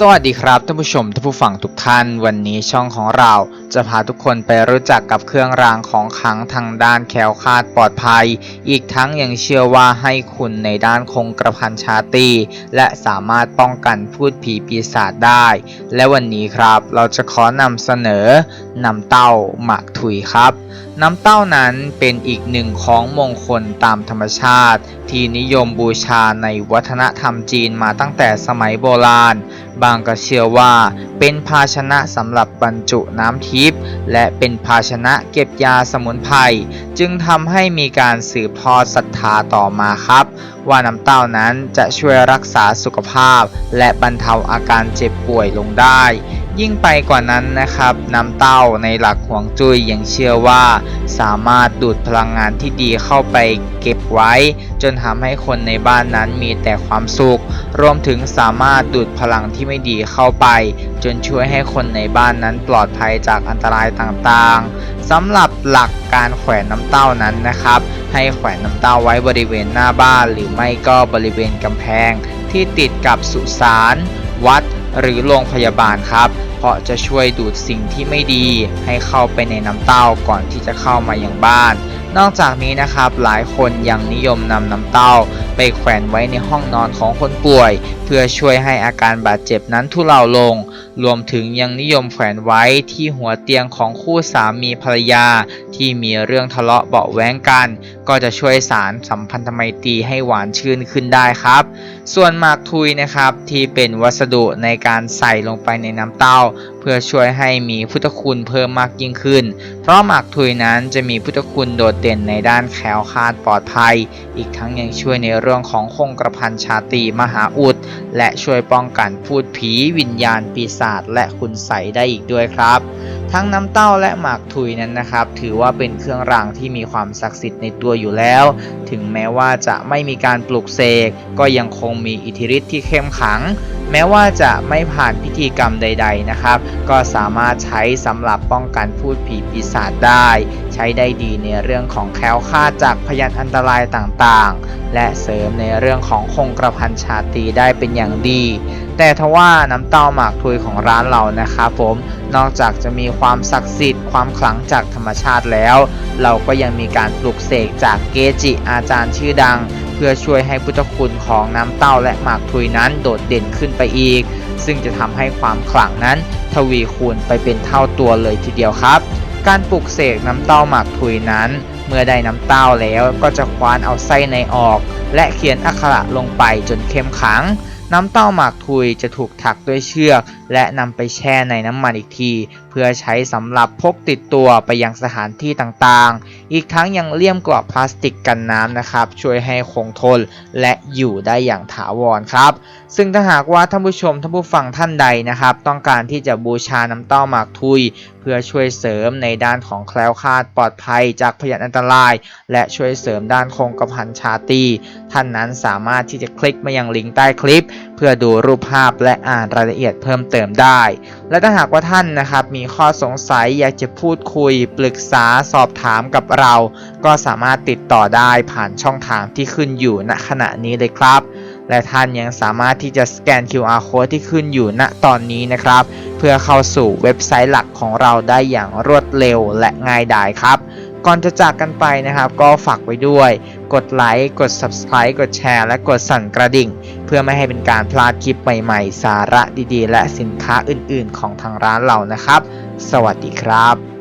สวัสดีครับท่านผู้ชมท่านผู้ฟังทุกท่านวันนี้ช่องของเรา จะพาทุกคนไปรู้จักกับเครื่องรางของขลังทางด้านแคล้วคลาดปลอดภัย อีกทั้งยังเชื่อว่าให้คุณในด้านคงกระพันชาตีและสามารถป้องกันพูดผีปีศาจได้ และวันนี้ครับเราจะขอนำเสนอน้ำเต้าหมากถุยครับ น้ำเต้านั้นเป็นอีกหนึ่งของมงคลตามธรรมชาติ ที่นิยมบูชาในวัฒนธรรมจีนมาตั้งแต่สมัยโบราณ บางก็เชื่อว่าเป็นภาชนะสำหรับบรรจุน้ำทิพย์และเป็นภาชนะเก็บยาสมุนไพรจึงทำให้มีการสืบทอดศรัทธาต่อมาครับ ว่าน้ำเต้านั้นจะช่วยรักษาสุขภาพ และบรรเทาอาการเจ็บป่วยลงได้ ยิ่งไปกว่านั้นนะครับน้ำเต้าในหลักหวงจุ้ยยังเชื่อว่า สามารถดูดพลังงานที่ดีเข้าไปเก็บไว้ จนทำให้คนในบ้านนั้นมีแต่ความสุข รวมถึงสามารถดูดพลังที่ไม่ดีเข้าไป จนช่วยให้คนในบ้านนั้นปลอดภัยจากอันตรายต่างๆสำหรับหลักการแขวนน้ำเต้านั้นนะครับ ให้แขวนน้ำเต้าไว้บริเวณหน้าบ้าน หรือไม่ก็บริเวณกำแพง ที่ติดกับสุสานวัด หรือโรงพยาบาลครับ เพราะจะช่วยดูดสิ่งที่ไม่ดี ให้เข้าไปในน้ำเต้าก่อนที่จะเข้ามายังบ้าน นอกจากนี้นะครับหลายคนยังนิยมนำน้ำเต้า ไปแขวนไว้ในห้องนอนของคนป่วย เพื่อช่วยให้อาการบาดเจ็บนั้นทุเลาลง รวมถึงยังนิยมแขวนไว้ที่หัวเตียงของคู่สามีภรรยาที่มีเรื่องทะเลาะเบาะแว้งกัน ก็จะช่วยสารสัมพันธไมตรีให้หวานชื่นขึ้นได้ครับ ส่วนหมากทุยนะครับที่เป็นวัสดุในการใส่ลงไปในน้ำเต้า เพื่อช่วยให้มีพุทธคุณเพิ่มมากยิ่งขึ้น เพราะหมากทุยนั้นจะมีพุทธคุณโดดเด่นในด้านแคล้วคลาดปลอดภัย อีกทั้งยังช่วยในเรื่องของคงกระพันชาตรีมหาอุด และช่วยป้องกันพูดผีวิญญาณปีศาจและคุณใสได้อีกด้วยครับ ทั้งน้ำเต้าและหมากทุยนั้นนะครับ ถือว่าเป็นเครื่องรางที่มีความศักดิ์สิทธิ์ในตัวอยู่แล้ว ถึงแม้ว่าจะไม่มีการปลุกเสกก็ยังคงมีอิทธิฤทธิ์ที่เข้มขัง แม้ว่าจะไม่ผ่านพิธีกรรมใด ๆนะครับ ก็สามารถใช้สำหรับป้องกันพูดผีปีศาจได้ ใช้ได้ดีในเรื่องของแคล้วคลาดจากพยานอันตรายต่างๆ และเสริมในเรื่องของคงกระพันชาตีได้เป็นอย่างดี แต่ทว่าน้ำเต้าหมากทุยของร้านเรานะครับผมนอกจากจะมีความศักดิ์สิทธิ์ความขลังจากธรรมชาติแล้ว เราก็ยังมีการปลุกเสกจากเกจิอาจารย์ชื่อดัง เพื่อช่วยให้พุทธคุณของน้ำเต้าและหมากทุยนั้นโดดเด่นขึ้นไปอีก ซึ่งจะทำให้ความขลังนั้น ทวีคูณไปเป็นเท่าตัวเลยทีเดียวครับ การปลุกเสกน้ำเต้าหมากทุยนั้น เมื่อได้น้ำเต้าแล้วก็จะคว้านเอาไส้ในออก และเขียนอักขระลงไปจนเข้มขลัง น้ำเต้าหมากทุยจะถูกถักด้วยเชือก และนำไปแช่ในน้ำมันอีกที พื่อใช้สำหรับพกติดตัวไปยังสถานที่ต่างๆ อีกทั้งยังเลี่ยมกรอบพลาสติกกันน้ำนะครับ ช่วยให้คงทนและอยู่ได้อย่างถาวรครับ ซึ่งถ้าหากว่าท่านผู้ชมท่านผู้ฟังท่านใดนะครับ ต้องการที่จะบูชาน้ำเต้าหมากทุย เพื่อช่วยเสริมในด้านของแคล้วคลาดปลอดภัยจากพยานอันตราย และช่วยเสริมด้านคงกระพันชาตีท่านนั้นสามารถที่จะคลิกมายังลิงก์ใต้คลิป เพื่อดูรูปภาพและอ่านรายละเอียดเพิ่มเติมได้ และถ้าหากว่าท่านนะครับมีข้อสงสัยอยากจะพูดคุย ปรึกษาสอบถามกับเรา ก็สามารถติดต่อได้ผ่านช่องทางที่ขึ้นอยู่ณขณะนี้เลยครับ และท่านยังสามารถที่จะสแกน QR code ที่ขึ้นอยู่ณตอนนี้นะครับ เพื่อเข้าสู่เว็บไซต์หลักของเราได้อย่างรวดเร็วและง่ายดายครับ ก่อนจะจากกันไปนะครับ ก็ฝากไว้ด้วย กดไลค์กด Subscribe กดแชร์ และกดสั่นกระดิ่ง เพื่อไม่ให้เป็นการพลาดคลิปใหม่ๆ สาระดีๆ และสินค้าอื่นๆ ของทางร้านเรานะครับ สวัสดีครับ